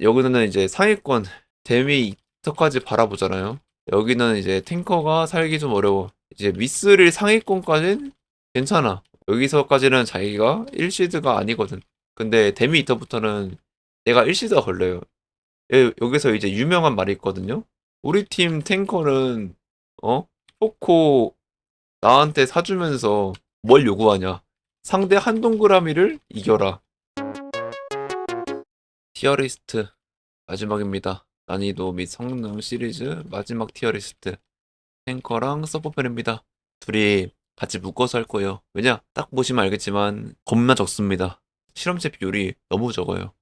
여기는 이제 상위권 데미 2터까지 바라보잖아요. 여기는 이제 탱커가 살기 좀 어려워. 이제 미스릴 상위권까지는 괜찮아. 여기서까지는 자기가 1시드가 아니거든. 근데 데미 2터부터는 내가 1시드가 걸려요. 예, 여기서 이제 유명한 말이 있거든요. 우리 팀 탱커는 어? 포코 나한테 사주면서 뭘 요구하냐? 상대 한 동그라미를 이겨라. 티어리스트 마지막입니다. 난이도 및 성능 시리즈 마지막 티어리스트 탱커랑 서포편입니다. 둘이 같이 묶어서 할 거예요. 왜냐? 딱 보시면 알겠지만 겁나 적습니다. 실험체 비율이 너무 적어요.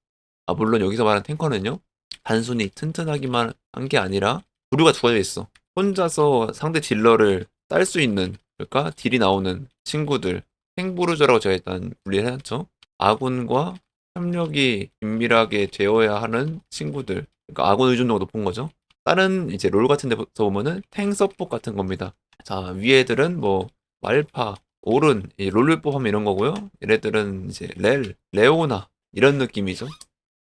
아 물론 여기서 말하는 탱커는요. 단순히 튼튼하기만 한 게 아니라 부류가 두 가지 있어. 혼자서 상대 딜러를 딸 수 있는 그러니까 딜이 나오는 친구들 행부르저라고 제가 일단 분리를 해놨죠. 아군과 협력이 긴밀하게 되어야 하는 친구들 그러니까 아군 의존도가 높은 거죠. 다른 이제 롤 같은 데서 보면은 탱 서폿 같은 겁니다. 자위 애들은 뭐 말파, 오른, 이 롤룰법 하면 이런 거고요. 얘네들은 이제 렐, 레오나 이런 느낌이죠.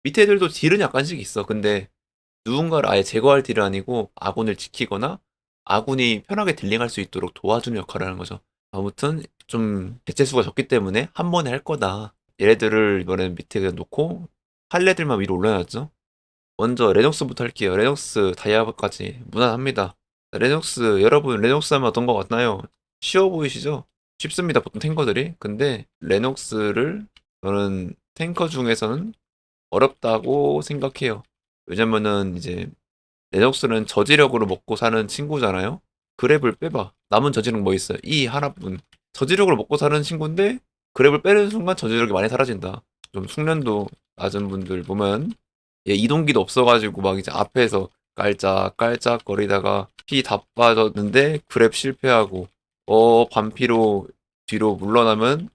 밑에 애들도 딜은 약간씩 있어. 근데 누군가를 아예 제거할 딜은 아니고 아군을 지키거나 아군이 편하게 딜링할 수 있도록 도와주는 역할을 하는 거죠. 아무튼 좀 개체수가 적기 때문에 한 번에 할 거다. 얘네들을 이번엔 밑에 그냥 놓고 할래들만 위로 올려놨죠. 먼저 레녹스부터 할게요. 레녹스 다이아까지 무난합니다. 레녹스 여러분 레녹스 하면 어떤 것 같나요? 쉬워 보이시죠? 쉽습니다. 보통 탱커들이. 근데 레녹스를 저는 탱커 중에서는 어렵다고 생각해요. 왜냐면은 이제 레녹스는 저지력으로 먹고 사는 친구잖아요. 그랩을 빼봐. 남은 저지력 뭐 있어요? 이 하나뿐. 저지력으로 먹고 사는 친구인데 그랩을 빼는 순간 저지력이 많이 사라진다. 좀 숙련도 낮은 분들 보면 얘 이동기도 없어가지고 막 이제 앞에서 깔짝 깔짝 거리다가 피 다 빠졌는데 그랩 실패하고 어 반피로 뒤로 물러나면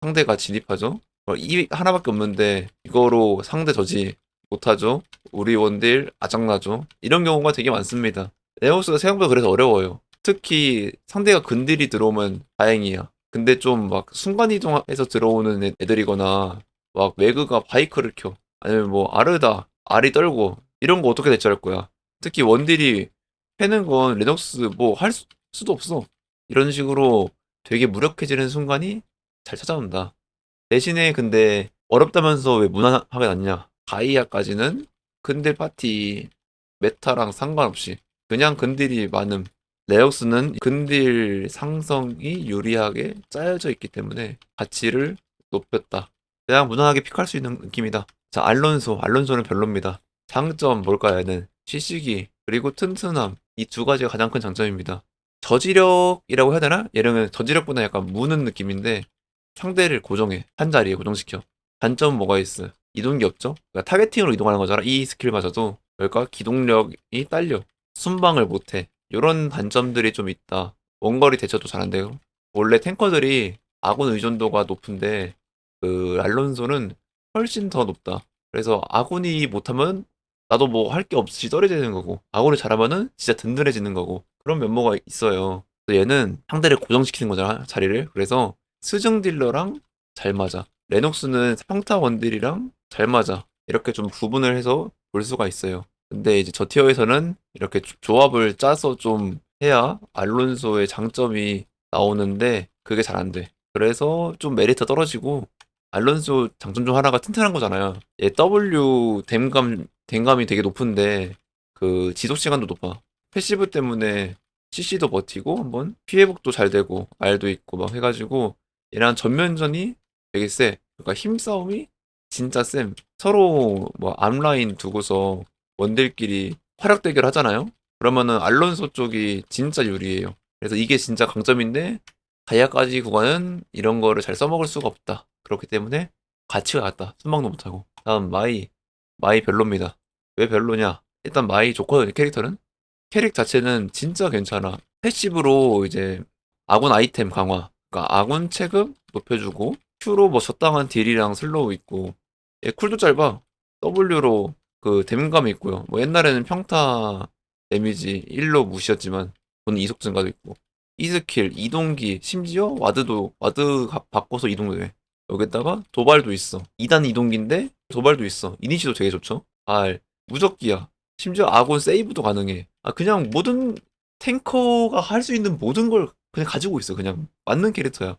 상대가 진입하죠. 어, 이 하나밖에 없는데 이거로 상대 저지 못하죠. 우리 원딜 아장나죠. 이런 경우가 되게 많습니다. 레오스가 생각보다 그래서 어려워요. 특히 상대가 근딜이 들어오면 다행이야. 근데 좀 막 순간이동해서 들어오는 애- 애들이거나 막 매그가 바이크를 켜. 아니면 뭐 아르다, 알이 떨고 이런 거 어떻게 대처할 거야. 특히 원딜이 패는 건 레녹스 뭐 할 수도 없어. 이런 식으로 되게 무력해지는 순간이 잘 찾아온다. 대신에 근데 어렵다면서 왜 무난하게 났냐? 가이아까지는 근딜 파티 메타랑 상관없이 그냥 근딜이 많음. 레옥스는 근딜 상성이 유리하게 짜여져 있기 때문에 가치를 높였다. 그냥 무난하게 픽할 수 있는 느낌이다. 자, 알론소. 알론소는 별로입니다. 장점 뭘까요? 얘는 시시기 그리고 튼튼함. 이 두 가지가 가장 큰 장점입니다. 저지력이라고 해야 되나? 얘는 저지력보다 약간 무는 느낌인데 상대를 고정해. 한 자리에 고정시켜. 단점은 뭐가 있어? 이동기 없죠? 그러니까 타겟팅으로 이동하는 거잖아. 이 스킬마저도. 그러니까 기동력이 딸려. 순방을 못해. 이런 단점들이 좀 있다. 원거리 대처도 잘안 돼요. 원래 탱커들이 아군 의존도가 높은데 그 알론소는 훨씬 더 높다. 그래서 아군이 못하면 나도 뭐 할 게 없이 떨어지는 거고 아군이 잘하면은 진짜 든든해지는 거고 그런 면모가 있어요. 얘는 상대를 고정시키는 거잖아 자리를. 그래서 스증 딜러랑 잘 맞아. 레녹스는 평타 원딜이랑 잘 맞아. 이렇게 좀 구분을 해서 볼 수가 있어요. 근데 이제 저 티어에서는 이렇게 조- 조합을 짜서 좀 해야 알론소의 장점이 나오는데 그게 잘 안 돼. 그래서 좀 메리트 떨어지고 알론소 장점 중 하나가 튼튼한 거잖아요. 얘 W 댐감 댐감이 되게 높은데 그 지속 시간도 높아. 패시브 때문에 CC도 버티고 한번 피해 복도 잘 되고 R도 있고 막 해가지고 얘랑 전면전이 되게 세. 그러니까 힘싸움이 진짜 쌤. 서로 뭐 앞라인 두고서 원딜끼리 화력 대결 하잖아요. 그러면은 알론소 쪽이 진짜 유리해요. 그래서 이게 진짜 강점인데 가야까지 구간은 이런 거를 잘 써먹을 수가 없다. 그렇기 때문에 가치가 같다. 순방도 못하고. 다음 마이. 마이 별로입니다. 왜 별로냐? 일단 마이 좋거든요. 캐릭터는. 캐릭 자체는 진짜 괜찮아. 패시브로 이제 아군 아이템 강화. 그러니까 아군 체급 높여주고 Q로 뭐 적당한 딜이랑 슬로우 있고 얘 쿨도 짧아. W로 그 데미감이 있고요. 뭐 옛날에는 평타 데미지 1로 무시였지만 저는 이속 증가도 있고 이 스킬 이동기 심지어 와드도 와드 가- 바꿔서 이동도 돼. 여기다가 도발도 있어. 2단 이동기인데 도발도 있어. 이니시도 되게 좋죠. 발, 무적기야. 심지어 아군 세이브도 가능해. 아, 그냥 모든 탱커가 할 수 있는 모든 걸 그냥 가지고 있어. 그냥 맞는 캐릭터야.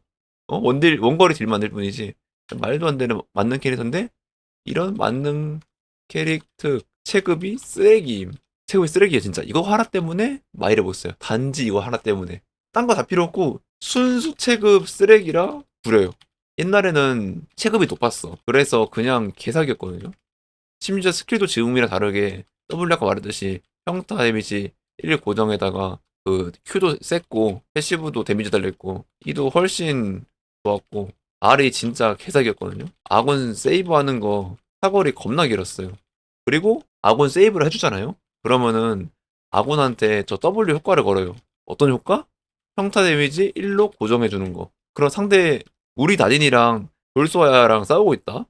어? 원딜, 원거리 딜 만들 뿐이지. 말도 안 되는 맞는 캐릭터인데, 이런 만능 캐릭터 체급이 쓰레기임. 체급이 쓰레기야, 진짜. 이거 하나 때문에 마이를 못 써요. 단지 이거 하나 때문에. 딴 거 다 필요 없고, 순수 체급 쓰레기라 부려요. 옛날에는 체급이 높았어. 그래서 그냥 개사기였거든요. 심지어 스킬도 지금이랑 다르게 W 아까 말했듯이 평타 데미지 1 고정에다가 그 Q도 셌고 패시브도 데미지 달렸고 E도 훨씬 좋았고 R이 진짜 개사기였거든요. 아군 세이브하는 거 사거리 겁나 길었어요. 그리고 아군 세이브를 해주잖아요. 그러면은 아군한테 저 W 효과를 걸어요. 어떤 효과? 평타 데미지 1로 고정해주는 거. 그럼 상대 우리 나딘이랑 돌소야랑 싸우고 있다.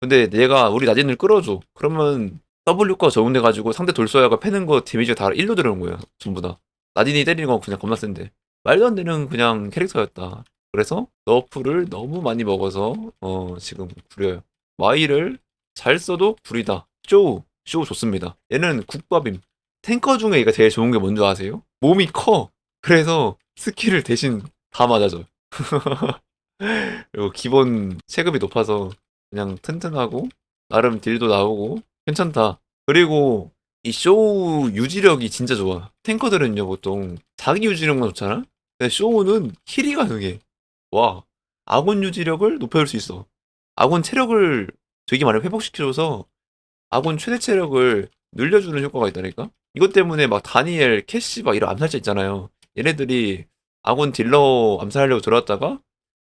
근데 내가 우리 나딘을 끌어줘. 그러면 W 효과가 적용돼 가지고 상대 돌소야가 패는 거 데미지가 다 1로 들어오는 거야. 전부 다. 나딘이 때리는 건 그냥 겁나 센데. 말도 안 되는 그냥 캐릭터였다. 그래서 너프를 너무 많이 먹어서 어 지금 구려요. 마이를 잘 써도 구리다. 쇼우. 쇼우 좋습니다. 얘는 국밥임. 탱커 중에 얘가 제일 좋은 게 뭔지 아세요? 몸이 커. 그래서 스킬을 대신 다 맞아줘요. 그리고 기본 체급이 높아서 그냥 튼튼하고 나름 딜도 나오고 괜찮다. 그리고 이 쇼우 유지력이 진짜 좋아. 탱커들은요 보통 자기 유지력만 좋잖아. 근데 쇼우는 힐이 가능해. 와 아군 유지력을 높여줄 수 있어. 아군 체력을 되게 많이 회복시켜줘서 아군 최대 체력을 늘려주는 효과가 있다니까. 이것 때문에 막 다니엘, 캐시 막 이런 암살자 있잖아요. 얘네들이 아군 딜러 암살하려고 들어왔다가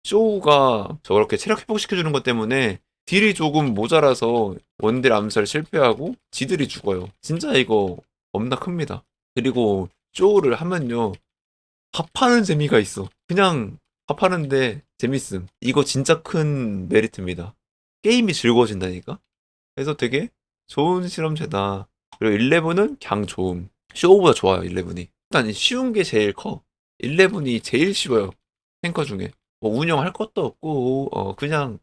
쇼우가 저렇게 체력 회복시켜주는 것 때문에 딜이 조금 모자라서 원딜 암살 실패하고 지들이 죽어요. 진짜 이거 겁나 큽니다. 그리고 쇼우를 하면요. 밥하는 재미가 있어. 그냥 밥하는데 재밌음. 이거 진짜 큰 메리트입니다. 게임이 즐거워진다니까? 그래서 되게 좋은 실험체다. 그리고 11은 그냥 좋음. 쇼우보다 좋아요, 11이. 일단 쉬운 게 제일 커. 11이 제일 쉬워요. 탱커 중에. 뭐 운영할 것도 없고, 어, 그냥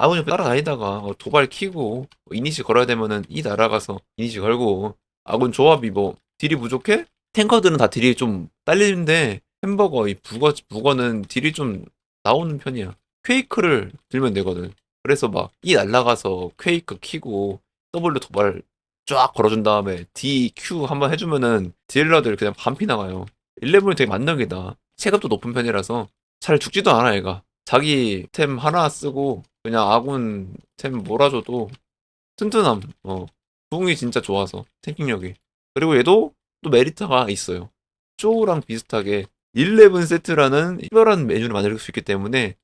옆에 따라다니다가 어, 도발 키고 뭐 이니시 걸어야 되면은 이 날아가서 이니시 걸고 아군 조합이 뭐 딜이 부족해? 탱커들은 다 딜이 좀 딸리는데 햄버거 이 북어 북어는 딜이 좀 나오는 편이야. 퀘이크를 들면 되거든. 그래서 막이 날아가서 퀘이크 키고 W 도발 쫙 걸어준 다음에 D, Q 한번 해주면은 딜러들 그냥 반피 나가요. 11이 되게 만능이다. 체급도 높은 편이라서 잘 죽지도 않아 얘가. 자기 템 하나 쓰고 그냥 아군 템 몰아줘도 튼튼함. 어. 부응이 진짜 좋아서 탱킹력이. 그리고 얘도 또 메리트가 있어요. 쇼우랑 비슷하게 11 세트라는 특별한 메뉴를 만들 수 있기 때문에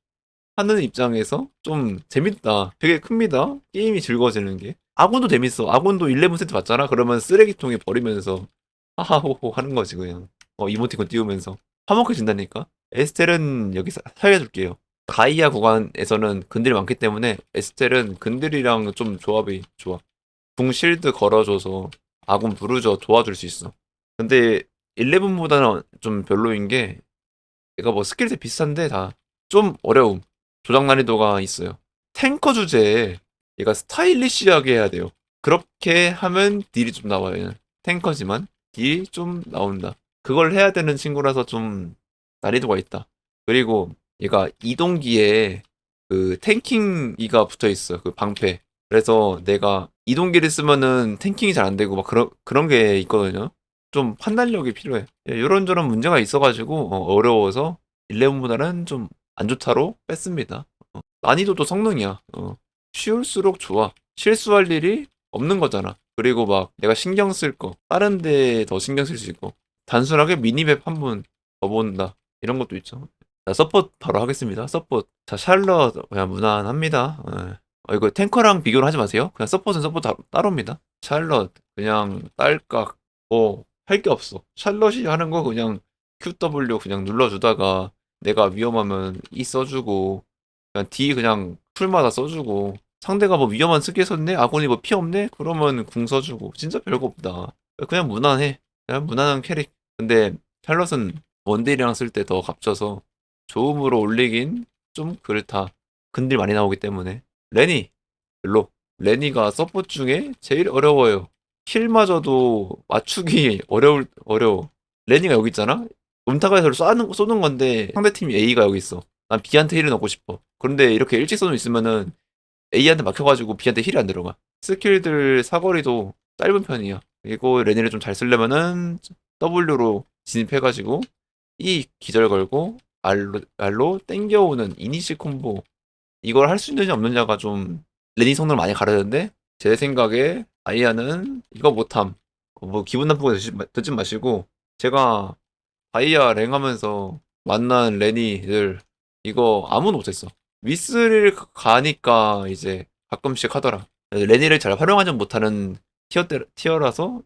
하는 입장에서 좀 재밌다. 되게 큽니다. 게임이 즐거워지는 게. 아군도 재밌어. 아군도 11 세트 봤잖아. 그러면 쓰레기통에 버리면서 하하호호 하는 거지 그냥. 어 이모티콘 띄우면서 화목해진다니까. 에스텔은 여기 사- 살려줄게요. 가이아 구간에서는 근들이 많기 때문에 에스텔은 근들이랑 좀 조합이 좋아. 궁 실드 걸어줘서 아군 부르저 도와줄 수 있어. 근데 11보다는 좀 별로인 게 얘가 뭐 스킬셋 비슷한데 다 좀 어려움. 조작 난이도가 있어요. 탱커 주제에 얘가 스타일리시하게 해야 돼요. 그렇게 하면 딜이 좀 나와요. 얘는. 탱커지만 딜이 좀 나온다. 그걸 해야 되는 친구라서 좀 난이도가 있다. 그리고 얘가 이동기에 그 탱킹기가 붙어 있어. 그 방패. 그래서 내가 이동기를 쓰면은 탱킹이 잘 안 되고 막 그런 그런 게 있거든요. 좀 판단력이 필요해. 예, 이런저런 문제가 있어가지고 어, 어려워서 11보다는 좀 안 좋다로 뺐습니다. 어, 난이도도 성능이야. 어, 쉬울수록 좋아. 실수할 일이 없는 거잖아. 그리고 막 내가 신경 쓸 거, 다른 데더 신경 쓸 수 있고, 단순하게 미니맵 한 번 더 본다. 이런 것도 있죠. 자, 서폿 바로 하겠습니다. 서폿. 자, 샬럿 그냥 무난합니다. 예. 어, 이거 탱커랑 비교를 하지 마세요. 그냥 서폿은 서폿 다- 따로입니다. 샬럿 그냥 딸깍 뭐 할 게 없어. 샬럿이 하는 거 그냥 QW 그냥 눌러주다가 내가 위험하면 E 써주고 그냥 D 그냥 풀마다 써주고 상대가 뭐 위험한 스킬 썼네? 아군이 뭐 피 없네? 그러면 궁 써주고 진짜 별거 없다. 그냥 무난해. 그냥 무난한 캐릭. 근데 샬럿은 원딜이랑 쓸 때 더 값져서 조음으로 올리긴 좀 그렇다. 근딜 많이 나오기 때문에. 레니 별로. 레니가 서포트 중에 제일 어려워요. 킬마저도 맞추기 어려울 어려워. 레니가 여기 있잖아. 음타가에서 쏘는 쏘는 건데 상대팀이 A가 여기 있어. 난 B한테 힐을 넣고 싶어. 그런데 이렇게 일찍 쏘는 있으면은 A한테 막혀가지고 B한테 힐이 안 들어가. 스킬들 사거리도 짧은 편이야. 그리고 레니를 좀 잘 쓰려면은 W로 진입해가지고 E 기절 걸고 R로, R로 땡겨오는 이니시 콤보 이걸 할 수 있느냐 없느냐가 좀 레니 성능을 많이 가르는데 제 생각에 아이아는 이거 못함. 어, 뭐 기분 나쁘게 듣지 마시고 제가 다이아 랭하면서 만난 레니들 이거 아무도 못했어. 미스를 가니까 이제 가끔씩 하더라. 레니를 잘 활용하지 못하는 티어 때, 티어라서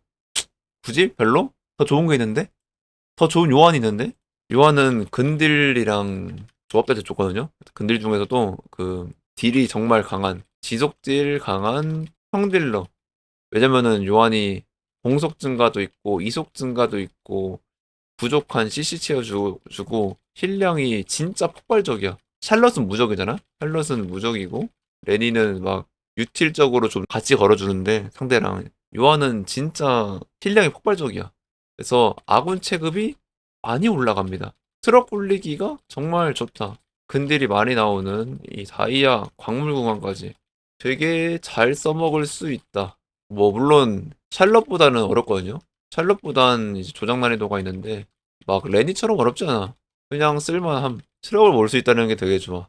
굳이 별로 더 좋은 게 있는데 더 좋은 요한이 있는데 요한은 근딜이랑 조합돼서 좋거든요. 근딜 중에서도 그 딜이 정말 강한 지속딜 강한 평딜러. 왜냐면은 요한이 공속 증가도 있고 이속 증가도 있고 부족한 CC 채워주고 힐량이 진짜 폭발적이야. 샬럿은 무적이잖아? 샬럿은 무적이고 레니는 막 유틸적으로 좀 같이 걸어주는데 상대랑 요한은 진짜 힐량이 폭발적이야. 그래서 아군 체급이 많이 올라갑니다. 트럭 굴리기가 정말 좋다. 근딜이 많이 나오는 이 다이아 광물 구간까지 되게 잘 써먹을 수 있다. 뭐 물론 샬럿보다는 어렵거든요. 샬럿보단 이제 조작 난이도가 있는데 막 레니처럼 어렵지 않아. 그냥 쓸만함. 트럭을 몰 수 있다는 게 되게 좋아.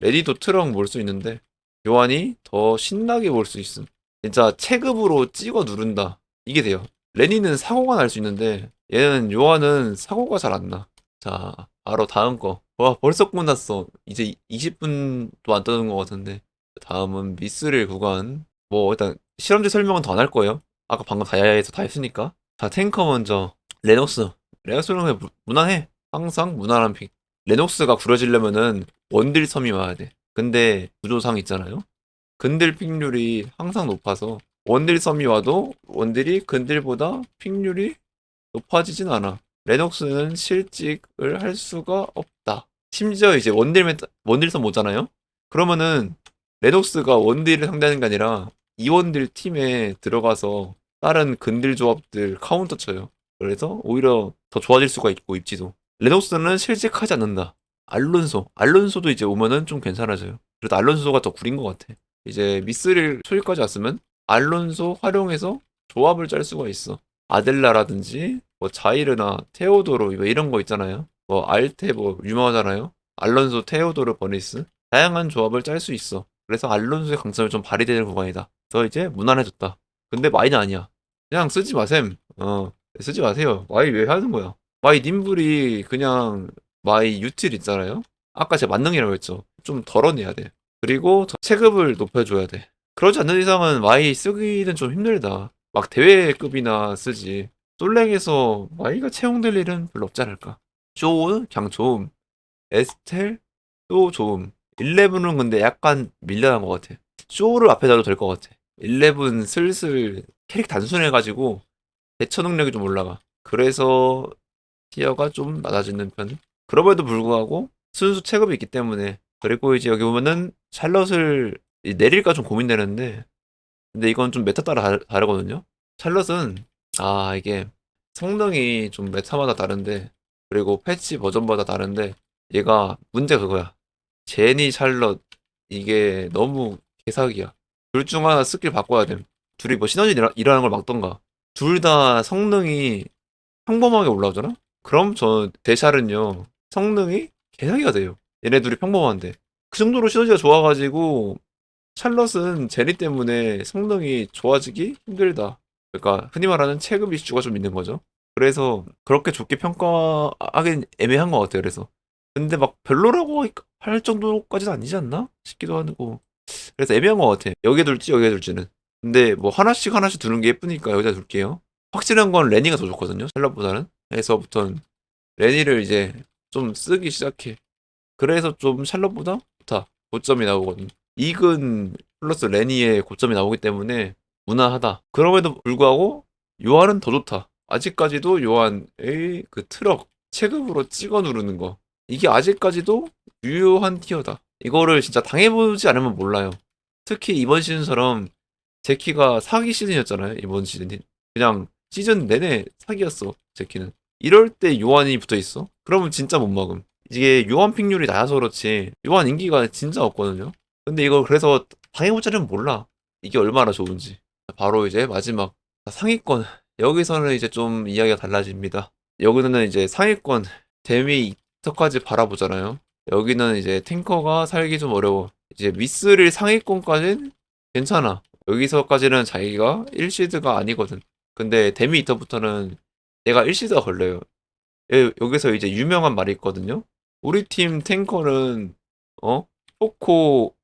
레니도 트럭 몰 수 있는데 요한이 더 신나게 몰 수 있음. 진짜 체급으로 찍어 누른다. 이게 돼요. 레니는 사고가 날 수 있는데 얘는 요한은 사고가 잘 안 나. 자, 바로 다음 거. 와, 벌써 끝났어. 이제 20분도 안 떠는 것 같은데. 다음은 미스릴 구간. 뭐 일단 실험지 설명은 더 안 할 거예요. 아까 방금 다이아에서 다 했으니까. 자, 탱커 먼저. 레녹스. 레녹스는 무난해. 항상 무난한 픽. 레녹스가 구려지려면은 원딜 섬이 와야 돼. 근데 구조상 있잖아요. 근딜 픽률이 항상 높아서 원딜 섬이 와도 원딜이 근딜보다 픽률이 높아지진 않아. 레녹스는 실직을 할 수가 없다. 심지어 이제 원딜 메타, 원딜 섬 오잖아요? 그러면은 레녹스가 원딜을 상대하는 게 아니라 이원딜 팀에 들어가서 다른 근딜 조합들 카운터 쳐요. 그래서 오히려 더 좋아질 수가 있고 입지도. 레녹스는 실직하지 않는다. 알론소. 알론소도 이제 오면은 좀 괜찮아져요. 그래도 알론소가 더 구린 것 같아. 이제 미스릴 초기까지 왔으면 알론소 활용해서 조합을 짤 수가 있어. 아델라라든지 뭐 자이르나 테오도로 뭐 이런 거 있잖아요. 뭐 알테 뭐 유명하잖아요. 알론소, 테오도르, 버니스 다양한 조합을 짤 수 있어. 그래서 알론소의 강점이 좀 발휘되는 구간이다. 그래서 이제 무난해졌다. 근데 마이는 아니야. 그냥 쓰지 마셈. 어 쓰지 마세요. 마이 왜 하는 거야? 마이 님블이 그냥 마이 유틸 있잖아요. 아까 제가 만능이라고 했죠. 좀 덜어내야 돼. 그리고 더 체급을 높여줘야 돼. 그러지 않는 이상은 마이 쓰기는 좀 힘들다. 막 대회급이나 쓰지. 솔랭에서 마이가 채용될 일은 별로 없지 않을까. 쇼는 그냥 좋음. 에스텔 또 좋음. 11은 근데 약간 밀려난 것 같아. 쇼를 앞에 놔도 될 것 같아. 11 슬슬 캐릭 단순해가지고 대처 능력이 좀 올라가. 그래서 티어가 좀 낮아지는 편. 그럼에도 불구하고 순수 체급이 있기 때문에 그리고 이제 여기 보면은 샬럿을 이- 내릴까 좀 고민되는데 근데 이건 좀 메타 따라 다르, 다르거든요. 샬럿은 아 이게 성능이 좀 메타마다 다른데 그리고 패치 버전마다 다른데 얘가 문제 그거야. 제니 샬럿 이게 너무 개사기야. 둘 중 하나 스킬 바꿔야 됨. 둘이 뭐 시너지 일하- 일하는 걸 막던가. 둘 다 성능이 평범하게 올라오잖아? 그럼 저 대샬은요 성능이 개사기가 돼요. 얘네 둘이 평범한데 그 정도로 시너지가 좋아가지고 샬럿은 제니 때문에 성능이 좋아지기 힘들다. 그러니까 흔히 말하는 체급 이슈가 좀 있는 거죠. 그래서 그렇게 좋게 평가하긴 애매한 것 같아요. 그래서 근데 막 별로라고 할 정도까지는 아니지 않나 싶기도 하고 그래서 애매한 것 같아. 여기에 둘지 여기에 둘지는. 근데 뭐 하나씩 하나씩 두는 게 예쁘니까 여기다 둘게요. 확실한 건 레니가 더 좋거든요. 샬럿보다는. 그래서부터는 레니를 이제 좀 쓰기 시작해. 그래서 좀 샬럿보다 좋다. 고점이 나오거든. 이근 플러스 레니의 고점이 나오기 때문에 무난하다. 그럼에도 불구하고 요한은 더 좋다. 아직까지도 요한의 그 트럭 체급으로 찍어 누르는 거. 이게 아직까지도 유효한 티어다. 이거를 진짜 당해보지 않으면 몰라요. 특히 이번 시즌처럼 제키가 사기 시즌이었잖아요. 이번 시즌이. 그냥 시즌 내내 사기였어. 제키는. 이럴 때 요한이 붙어 있어? 그러면 진짜 못 막음. 이게 요한 픽률이 낮아서 그렇지. 요한 인기가 진짜 없거든요. 근데 이걸 그래서 당해보자면 몰라. 이게 얼마나 좋은지. 바로 이제 마지막 상위권. 여기서는 이제 좀 이야기가 달라집니다. 여기는 이제 상위권 데미 이터까지 바라보잖아요. 여기는 이제 탱커가 살기 좀 어려워. 이제 미스릴 상위권까지는 괜찮아. 여기서까지는 자기가 1시드가 아니거든. 근데 데미 이터부터는 내가 1시드가 걸려요. 예, 여기서 이제 유명한 말이 있거든요. 우리 팀 탱커는 어? 포코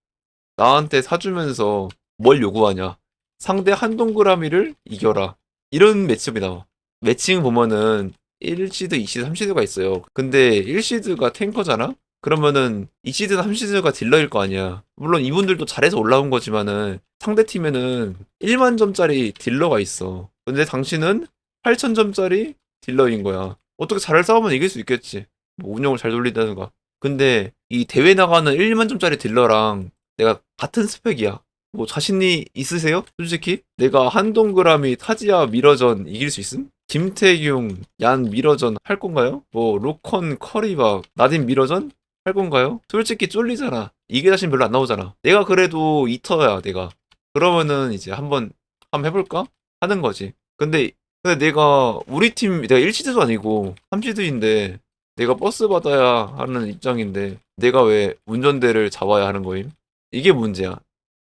나한테 사주면서 뭘 요구하냐? 상대 한 동그라미를 이겨라. 이런 매치업이 나와. 매칭 보면은 1시드, 2시드, 3시드가 있어요. 근데 1시드가 탱커잖아? 그러면은 2시드, 3시드가 딜러일 거 아니야. 물론 이분들도 잘해서 올라온 거지만은 상대 팀에는 1만 점짜리 딜러가 있어. 근데 당신은 8천 점짜리 딜러인 거야. 어떻게 잘 싸우면 이길 수 있겠지. 뭐 운영을 잘 돌린다든가. 근데 이 대회 나가는 1만 점짜리 딜러랑 내가 같은 스펙이야. 뭐 자신이 있으세요? 솔직히 내가 한동그라미 타지아 미러전 이길 수 있음? 김태균 얀 미러전 할 건가요? 뭐 로컨 커리 막 나딘 미러전 할 건가요? 솔직히 쫄리잖아. 이게 자신 별로 안 나오잖아. 내가 그래도 이터야 내가. 그러면은 이제 한번 한번 해볼까? 하는 거지. 근데 근데 내가 우리 팀 내가 1시드도 아니고 3시드인데 내가 버스 받아야 하는 입장인데 내가 왜 운전대를 잡아야 하는 거임? 이게 문제야.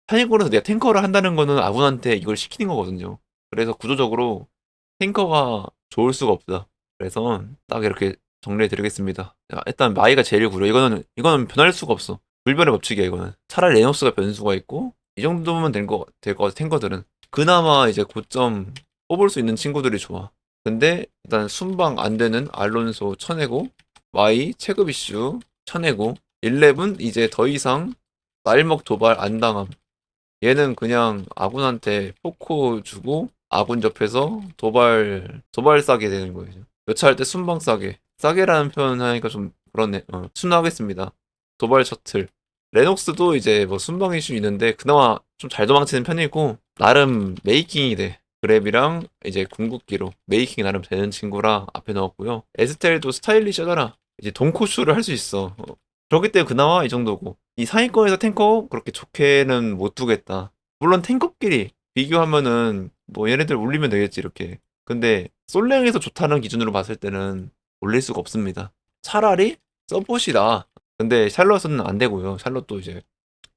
타이거에서 내가 탱커를 한다는 거는 아군한테 이걸 시키는 거거든요. 그래서 구조적으로 탱커가 좋을 수가 없다. 그래서 딱 이렇게 정리해 드리겠습니다. 자, 일단 마이가 제일 구려. 이거는 이거는 변할 수가 없어. 불변의 법칙이야 이거는. 차라리 레녹스가 변수가 있고 이 정도면 같아 탱커들은. 그나마 이제 고점 뽑을 수 있는 친구들이 좋아. 근데 일단 순방 안 되는 알론소 쳐내고 마이 체급 이슈 쳐내고 11 이제 더 이상 날먹 도발 안 당함. 얘는 그냥 아군한테 포코 주고 아군 접해서 도발 도발 싸게 되는 거예요. 여차할 때 순방 싸게. 싸게라는 표현 하니까 좀 그렇네. 어, 순하겠습니다. 도발 셔틀. 레녹스도 이제 뭐 순방 이슈 있는데 그나마 좀 잘 도망치는 편이고 나름 메이킹이 돼. 그랩이랑 이제 궁극기로 메이킹이 나름 되는 친구라 앞에 넣었고요. 에스텔도 스타일리시하더라. 이제 돈코슈를 할 수 있어. 어, 그렇기 때문에 그나마 이 정도고. 이 상위권에서 탱커 그렇게 좋게는 못 두겠다. 물론 탱커끼리 비교하면은 뭐 얘네들 올리면 되겠지 이렇게. 근데 솔랭에서 좋다는 기준으로 봤을 때는 올릴 수가 없습니다. 차라리 서폿이다. 근데 샬럿은 안 되고요. 샬럿도 이제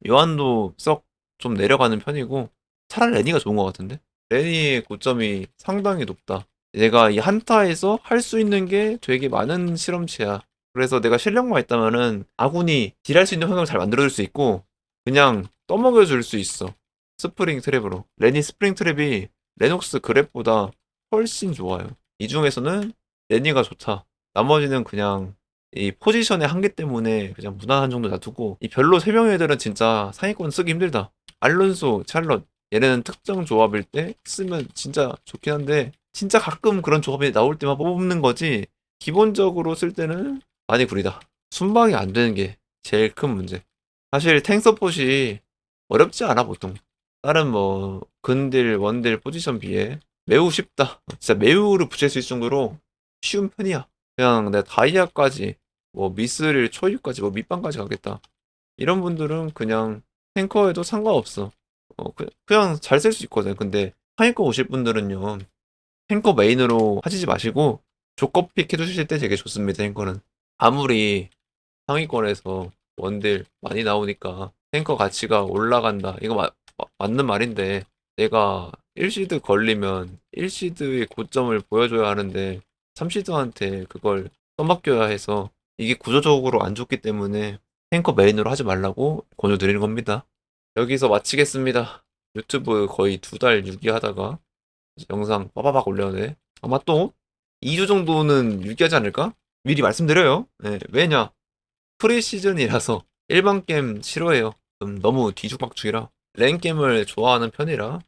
요한도 썩 좀 내려가는 편이고 차라리 레니가 좋은 것 같은데 레니의 고점이 상당히 높다. 얘가 이 한타에서 할 수 있는 게 되게 많은 실험치야. 그래서 내가 실력만 있다면은 아군이 딜할 수 있는 환경을 잘 만들어줄 수 있고 그냥 떠먹여줄 수 있어. 스프링 트랩으로. 레니 스프링 트랩이 레녹스 그랩보다 훨씬 좋아요. 이 중에서는 레니가 좋다. 나머지는 그냥 이 포지션의 한계 때문에 그냥 무난한 정도 놔두고 이 별로 세 명의 애들은 진짜 상위권 쓰기 힘들다. 알론소, 찰럿 얘네는 특정 조합일 때 쓰면 진짜 좋긴 한데 진짜 가끔 그런 조합이 나올 때만 뽑는 거지 기본적으로 쓸 때는 많이 구리다. 순방이 안 되는 게 제일 큰 문제. 사실 탱 서폿이 어렵지 않아 보통. 다른 뭐 근딜, 원딜 포지션 비해 매우 쉽다. 진짜 매우를 붙일 수 있을 정도로 쉬운 편이야. 그냥 내 다이아까지 뭐 미스릴 초유까지 뭐 밑방까지 가겠다. 이런 분들은 그냥 탱커에도 상관없어. 어, 그, 그냥 잘 쓸 수 있거든. 근데 하이커 오실 분들은요. 탱커 메인으로 하시지 마시고 조커픽 해주실 때 되게 좋습니다. 탱커는. 아무리 상위권에서 원딜 많이 나오니까 탱커 가치가 올라간다. 이거 마- 마- 맞는 말인데 내가 1시드 걸리면 1시드의 고점을 보여줘야 하는데 3시드한테 그걸 써맡겨야 해서 이게 구조적으로 안 좋기 때문에 탱커 메인으로 하지 말라고 권유드리는 겁니다. 여기서 마치겠습니다. 유튜브 거의 두 달 유기하다가 영상 빠바박 올려네. 아마 또 2주 정도는 유기하지 않을까? 미리 말씀드려요. 네, 왜냐? 프리시즌이라서 일반 게임 싫어해요. 음, 너무 뒤죽박죽이라. 랭 게임을 좋아하는 편이라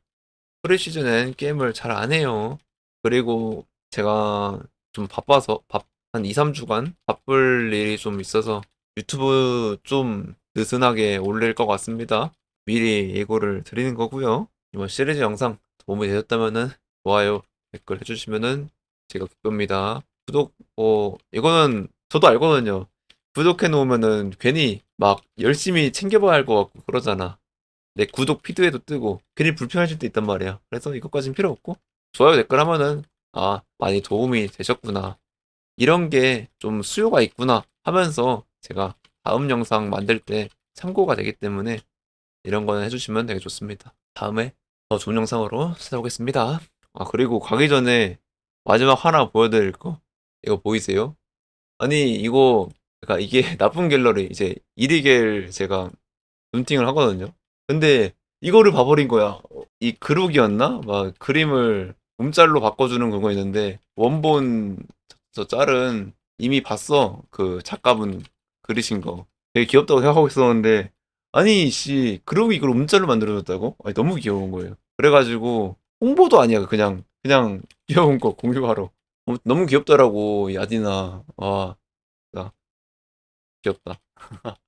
프리시즌엔 게임을 잘 안 해요. 그리고 제가 좀 바빠서 밥, 한 2, 3주간 바쁠 일이 좀 있어서 유튜브 좀 느슨하게 올릴 것 같습니다. 미리 예고를 드리는 거고요. 이번 시리즈 영상 도움이 되셨다면은 좋아요, 댓글 해주시면은 제가 기쁩니다. 구독, 어, 이거는 저도 알거든요. 구독해 놓으면은 괜히 막 열심히 챙겨봐야 할 것 같고 그러잖아. 내 구독 피드에도 뜨고 괜히 불편하실 때 있단 말이야. 그래서 이것까진 필요 없고 좋아요 댓글 하면은 아 많이 도움이 되셨구나. 이런 게 좀 수요가 있구나 하면서 제가 다음 영상 만들 때 참고가 되기 때문에 이런 거는 해주시면 되게 좋습니다. 다음에 더 좋은 영상으로 찾아오겠습니다. 아 그리고 가기 전에 마지막 하나 보여드릴 거 이거 보이세요? 아니 이거 그러니까 이게 나쁜 갤러리 이제 이리겔 제가 눈팅을 하거든요. 근데 이거를 봐버린 거야. 이 그룹이었나? 막 그림을 움짤로 바꿔주는 그거 있는데 원본 저 짤은 이미 봤어. 그 작가분 그리신 거. 되게 귀엽다고 생각하고 있었는데 아니 씨 그룹이 이걸 움짤로 만들어줬다고? 아니 너무 귀여운 거예요. 그래가지고 홍보도 아니야. 그냥 그냥 귀여운 거 공유하러. 너무- 너무 귀엽더라고 이 아디나. 와, 나 귀엽다.